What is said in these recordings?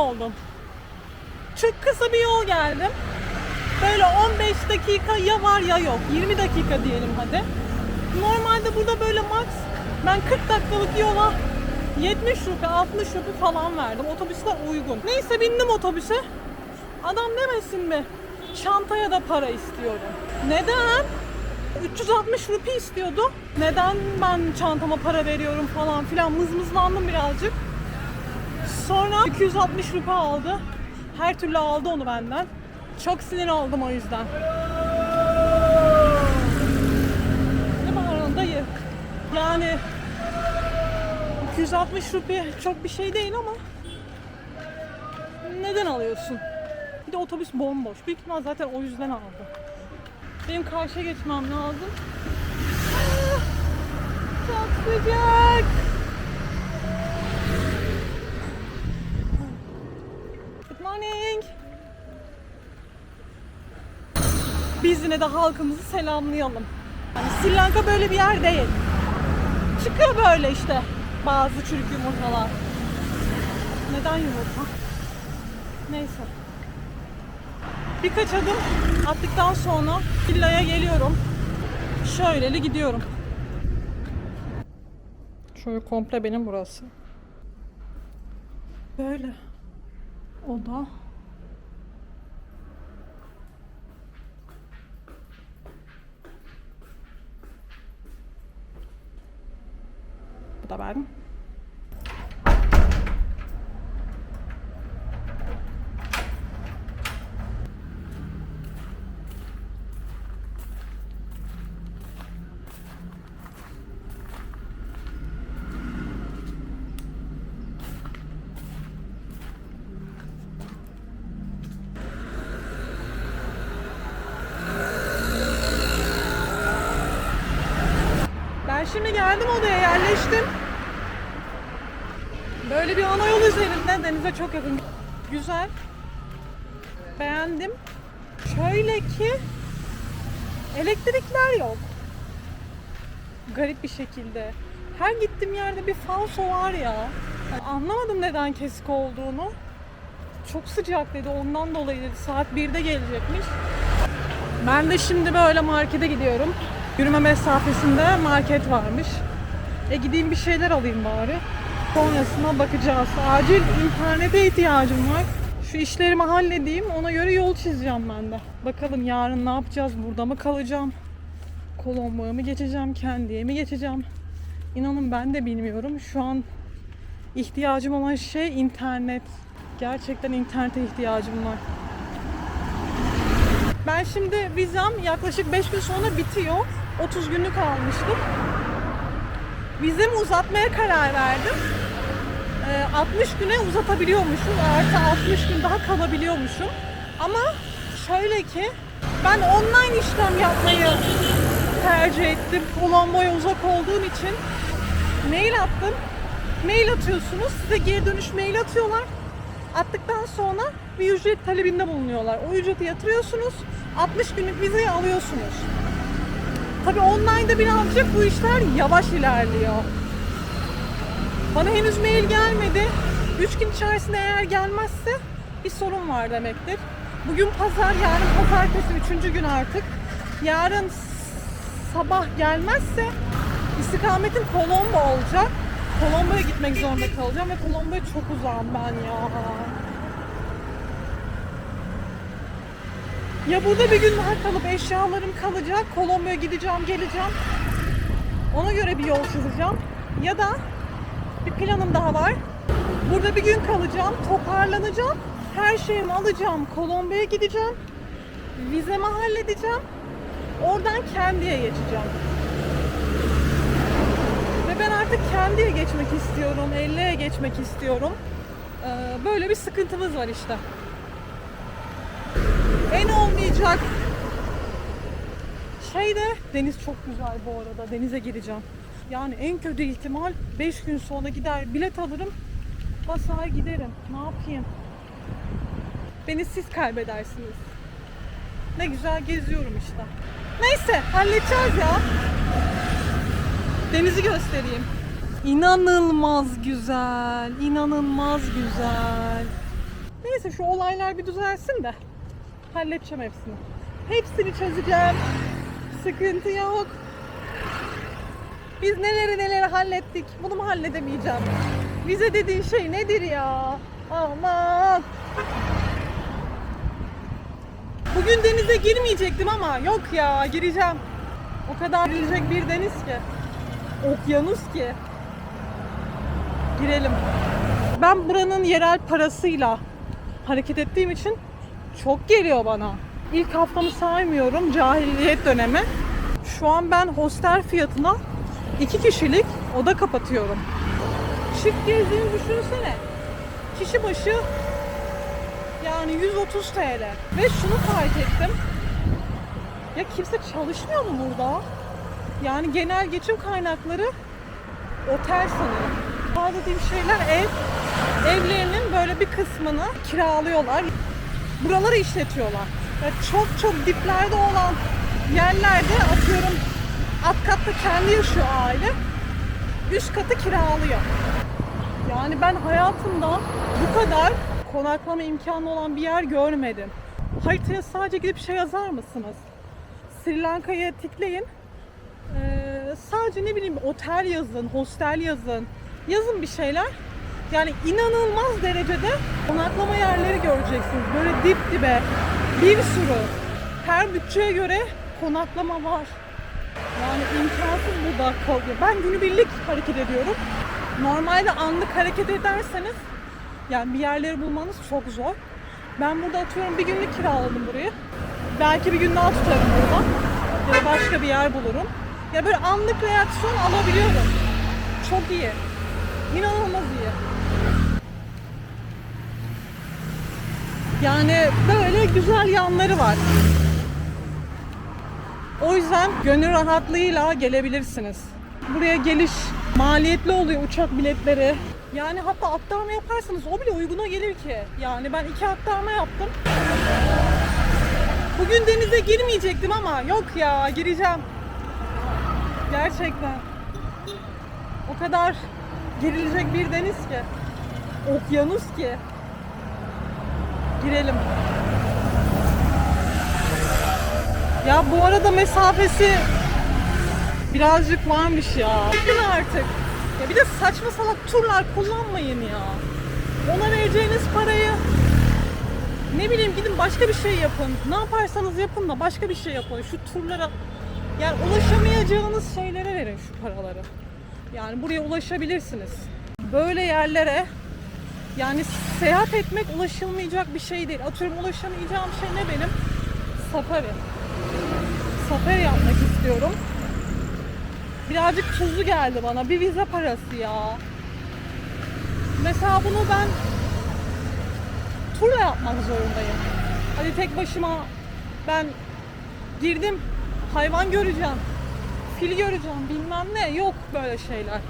Oldum. Çok kısa bir yol geldim. Böyle 15 dakika ya var ya yok. 20 dakika diyelim hadi. Normalde burada böyle max ben 40 dakikalık yola 70 rupi 60 rupi falan verdim. Otobüsler uygun. Neyse bindim otobüse. Adam demesin mi? Çantaya da para istiyorum. Neden? 360 rupi istiyordu. Neden ben çantama para veriyorum falan filan mızmızlandım birazcık. Sonra 260 rupi aldı. Her türlü aldı onu benden. Çok sinir oldum o yüzden. Ne bağırıyorsun dayı? Yani 260 rupi çok bir şey değil ama neden alıyorsun? Bir de otobüs bomboş. Büyük ihtimal zaten o yüzden aldı. Benim karşıya geçmem lazım. Ah, Çok sıcak. Morning. Biz yine de halkımızı selamlayalım. Yani Sri Lanka böyle bir yer değil. Çıkıyor böyle işte bazı çürük yumurtalar. Neden yumurta? Neyse. Birkaç adım attıktan sonra villaya geliyorum. Şöyleli gidiyorum. Şöyle komple benim burası. Böyle. Oda. Bu ben. Şimdi geldim odaya yerleştim. Böyle bir ana yol üzerinde denize çok yakın. Güzel. Beğendim. Şöyle ki elektrikler yok. Garip bir şekilde. Her gittiğim yerde bir falso var ya. Anlamadım neden kesik olduğunu. Çok sıcak dedi ondan dolayı dedi. Saat 1'de gelecekmiş. Ben de şimdi böyle markete gidiyorum. Yürüme mesafesinde market varmış. E gideyim bir şeyler alayım bari. Sonrasına bakacağız. Acil internete ihtiyacım var. Şu işlerimi halledeyim. Ona göre yol çizeceğim ben de. Bakalım yarın ne yapacağız? Burada mı kalacağım? Kolombo'ya mı geçeceğim? Kendiye mi geçeceğim? İnanın ben de bilmiyorum. Şu an ihtiyacım olan şey internet. Gerçekten internete ihtiyacım var. Ben şimdi vizem yaklaşık 5 gün sonra bitiyor. 30 günlük almıştım. Vizemi uzatmaya karar verdim. Ee, 60 güne uzatabiliyormuşum. Artı 60 gün daha kalabiliyormuşum. Ama şöyle ki ben online işlem yapmayı tercih ettim. Kolombo'ya uzak olduğum için mail attım. Mail atıyorsunuz. Size geri dönüş mail atıyorlar. Attıktan sonra bir ücret talebinde bulunuyorlar. O ücreti yatırıyorsunuz. 60 günlük vizeyi alıyorsunuz. Tabii online'da birazcık bu işler yavaş ilerliyor. Bana henüz mail gelmedi. 3 gün içerisinde eğer gelmezse bir sorun var demektir. Bugün pazar, yarın pazartesi 3. gün artık. Yarın sabah gelmezse istikametim Kolombo olacak. Kolombo'ya gitmek zorunda kalacağım ve Kolombo'ya çok uzağım ben ya. Ya burada bir gün daha kalıp eşyalarım kalacak. Kolombo'ya gideceğim, geleceğim. Ona göre bir yol çizeceğim. Ya da bir planım daha var. Burada bir gün kalacağım, toparlanacağım. Her şeyimi alacağım, Kolombo'ya gideceğim. Vizemi halledeceğim. Oradan Kendi'ye geçeceğim. Ve ben artık Kendi'ye geçmek istiyorum, Elle'ye geçmek istiyorum. Ee, böyle bir sıkıntımız var işte. En olmayacak şey de deniz çok güzel bu arada. Denize gireceğim. Yani en kötü ihtimal 5 gün sonra gider bilet alırım. Basar giderim. Ne yapayım? Beni siz kaybedersiniz. Ne güzel geziyorum işte. Neyse halledeceğiz ya. Denizi göstereyim. İnanılmaz güzel. inanılmaz güzel. Neyse şu olaylar bir düzelsin de halledeceğim hepsini. Hepsini çözeceğim. Sıkıntı yok. Biz neleri neleri hallettik. Bunu mu halledemeyeceğim? Vize dediğin şey nedir ya? Aman. Bugün denize girmeyecektim ama yok ya gireceğim. O kadar girilecek bir deniz ki. Okyanus ki. Girelim. Ben buranın yerel parasıyla hareket ettiğim için çok geliyor bana. İlk haftamı saymıyorum cahiliyet dönemi. Şu an ben hostel fiyatına iki kişilik oda kapatıyorum. Çift gezdiğini düşünsene. Kişi başı yani 130 TL. Ve şunu fark ettim. Ya kimse çalışmıyor mu burada? Yani genel geçim kaynakları otel sanırım. Daha şeyler ev. Evlerinin böyle bir kısmını kiralıyorlar. Buraları işletiyorlar. Ve çok çok diplerde olan yerlerde atıyorum alt katta kendi yaşıyor aile. Üst katı kiralıyor. Yani ben hayatımda bu kadar konaklama imkanı olan bir yer görmedim. Haritaya sadece gidip şey yazar mısınız? Sri Lanka'ya tikleyin. Ee, sadece ne bileyim otel yazın, hostel yazın. Yazın bir şeyler. Yani inanılmaz derecede konaklama yerleri göreceksiniz. Böyle dip dibe bir sürü. Her bütçeye göre konaklama var. Yani imkansız burada kalıyor. Ben günübirlik hareket ediyorum. Normalde anlık hareket ederseniz yani bir yerleri bulmanız çok zor. Ben burada atıyorum bir günlük kiraladım burayı. Belki bir gün daha tutarım burada. Ya da başka bir yer bulurum. Ya böyle anlık reaksiyon alabiliyorum. Çok iyi. İnanılmaz iyi. Yani böyle güzel yanları var. O yüzden gönül rahatlığıyla gelebilirsiniz. Buraya geliş maliyetli oluyor uçak biletleri. Yani hatta aktarma yaparsanız o bile uyguna gelir ki. Yani ben iki aktarma yaptım. Bugün denize girmeyecektim ama yok ya gireceğim. Gerçekten. O kadar girilecek bir deniz ki. Okyanus ki. Girelim. Ya bu arada mesafesi birazcık varmış ya. Bakın artık. Ya bir de saçma salak turlar kullanmayın ya. Ona vereceğiniz parayı ne bileyim gidin başka bir şey yapın. Ne yaparsanız yapın da başka bir şey yapın. Şu turlara yani ulaşamayacağınız şeylere verin şu paraları. Yani buraya ulaşabilirsiniz. Böyle yerlere yani seyahat etmek ulaşılmayacak bir şey değil. Atıyorum ulaşamayacağım şey ne benim? Safari. Safari yapmak istiyorum. Birazcık tuzlu geldi bana. Bir vize parası ya. Mesela bunu ben turla yapmak zorundayım. Hadi tek başıma ben girdim hayvan göreceğim. Fil göreceğim bilmem ne. Yok böyle şeyler.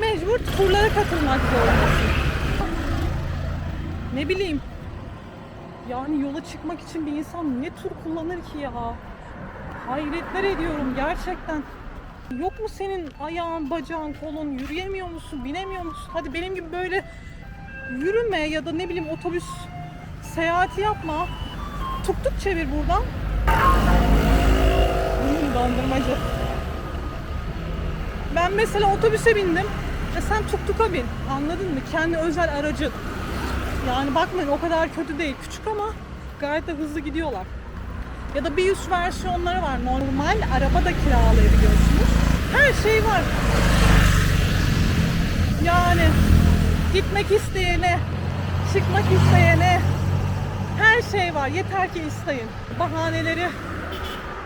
Mecbur turlara katılmak zorundasın. Ne bileyim. Yani yola çıkmak için bir insan ne tur kullanır ki ya? Hayretler ediyorum gerçekten. Yok mu senin ayağın, bacağın, kolun yürüyemiyor musun, binemiyor musun? Hadi benim gibi böyle yürüme ya da ne bileyim otobüs seyahati yapma. Tuk tuk çevir buradan. Hmm, dondurmacı. Ben mesela otobüse bindim. E sen tuk tuka bin. Anladın mı? Kendi özel aracın. Yani bakmayın o kadar kötü değil. Küçük ama gayet de hızlı gidiyorlar. Ya da bir üst versiyonları var. Normal araba da kiralayabiliyorsunuz. Her şey var. Yani gitmek isteyene, çıkmak isteyene her şey var. Yeter ki isteyin. Bahaneleri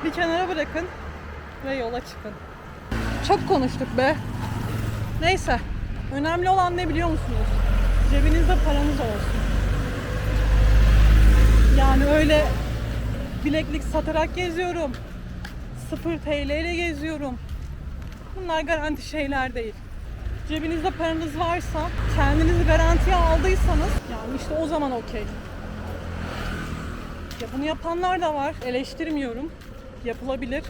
bir kenara bırakın ve yola çıkın. Çok konuştuk be. Neyse. Önemli olan ne biliyor musunuz? Cebinizde paranız olsun. Yani öyle bileklik satarak geziyorum. 0 TL ile geziyorum. Bunlar garanti şeyler değil. Cebinizde paranız varsa, kendinizi garantiye aldıysanız yani işte o zaman okey. Ya bunu yapanlar da var. Eleştirmiyorum. Yapılabilir.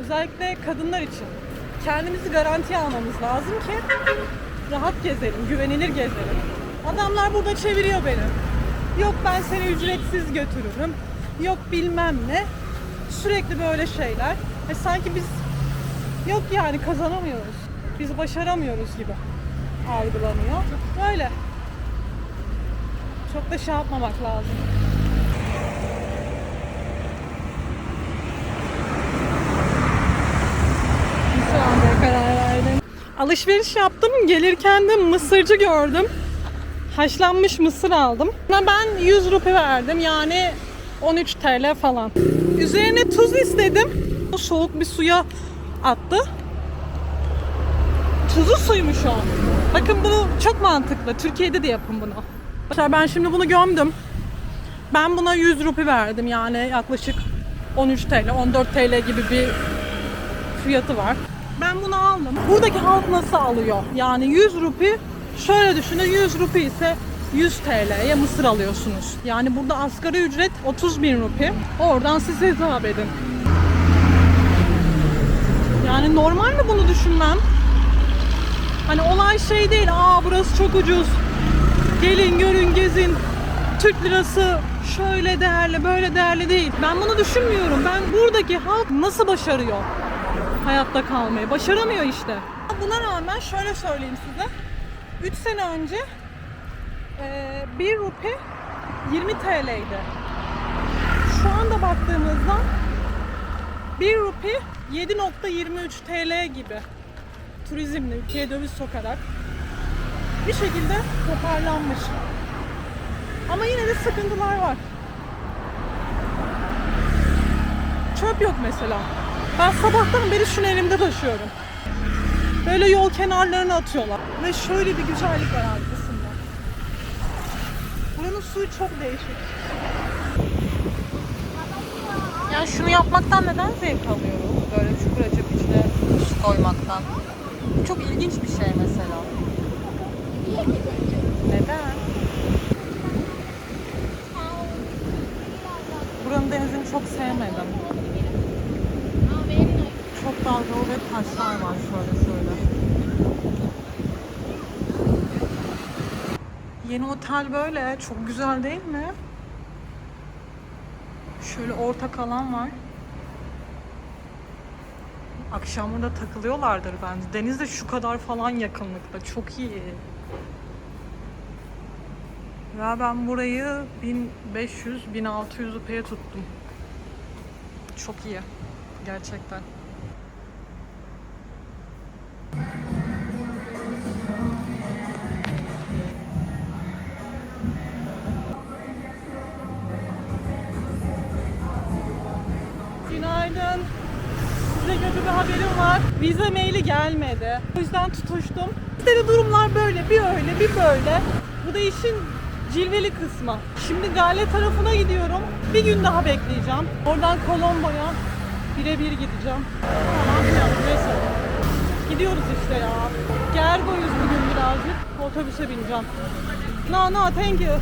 Özellikle kadınlar için. kendimizi garantiye almamız lazım ki rahat gezelim, güvenilir gezelim. Adamlar burada çeviriyor beni. Yok ben seni ücretsiz götürürüm. Yok bilmem ne. Sürekli böyle şeyler. E sanki biz yok yani kazanamıyoruz. Biz başaramıyoruz gibi algılanıyor. Böyle. Çok da şey yapmamak lazım. Şu anda karar verdim. Alışveriş yaptım. Gelirken de mısırcı gördüm. Haşlanmış mısır aldım. Ben 100 rupi verdim. Yani 13 TL falan. Üzerine tuz istedim. Soğuk bir suya attı. Tuzlu suymuş o. Bakın bu çok mantıklı. Türkiye'de de yapın bunu. Arkadaşlar ben şimdi bunu gömdüm. Ben buna 100 rupi verdim. Yani yaklaşık 13 TL, 14 TL gibi bir fiyatı var. Ben bunu aldım. Buradaki halk nasıl alıyor? Yani 100 rupi şöyle düşünün 100 rupi ise 100 TL'ye mısır alıyorsunuz. Yani burada asgari ücret 30 bin rupi. Oradan siz hesap edin. Yani normal mi bunu düşünmem? Hani olay şey değil, aa burası çok ucuz. Gelin görün gezin. Türk lirası şöyle değerli, böyle değerli değil. Ben bunu düşünmüyorum. Ben buradaki halk nasıl başarıyor hayatta kalmayı? Başaramıyor işte. Buna rağmen şöyle söyleyeyim size. 3 sene önce eee 1 rupi 20 TL'ydi. Şu anda baktığımızda 1 rupi 7.23 TL gibi turizmle ülkeye döviz sokarak bir şekilde toparlanmış. Ama yine de sıkıntılar var. Çöp yok mesela. Ben sabahtan beri şunu elimde taşıyorum. Böyle yol kenarlarına atıyorlar. Ve şöyle bir güzellik var arkasında. Buranın suyu çok değişik. Yani şunu yapmaktan neden zevk alıyoruz? Böyle çukur açıp içine su koymaktan. Çok ilginç bir şey mesela. Neden? Buranın denizini çok sevmedim. Dalgalı ve taşlar var şöyle şöyle. Yeni otel böyle. Çok güzel değil mi? Şöyle ortak alan var. Akşam burada takılıyorlardır bence. Deniz de şu kadar falan yakınlıkta. Çok iyi. Ya ben burayı 1500-1600 rupiye tuttum. Çok iyi. Gerçekten. Günaydın. Size kötü bir haberim var. Vize maili gelmedi. O yüzden tutuştum. İşte durumlar böyle, bir öyle, bir böyle. Bu da işin cilveli kısmı. Şimdi Gale tarafına gidiyorum. Bir gün daha bekleyeceğim. Oradan Colombo'ya birebir gideceğim. Filan. Neyse. Gidiyoruz işte ya. Gergoyuz bugün birazcık. Otobüse bineceğim. No no thank you.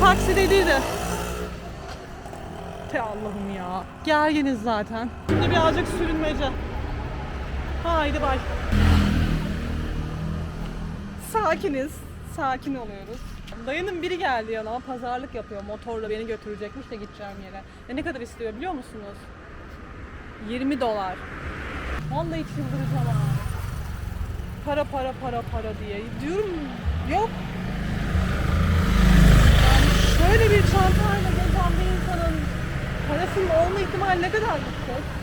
Taksi dediydi. Te Allah'ım ya. Gerginiz zaten. Şimdi birazcık sürünmece. Haydi bay. Sakiniz. Sakin oluyoruz. Dayının biri geldi yanıma pazarlık yapıyor. Motorla beni götürecekmiş de gideceğim yere. E ne kadar istiyor biliyor musunuz? 20 dolar. Vallahi çıldıracağım ha. Para para para para diye. Diyorum yok. Yani şöyle bir çantayla gezen bir insanın parasının olma ihtimali ne kadar yüksek?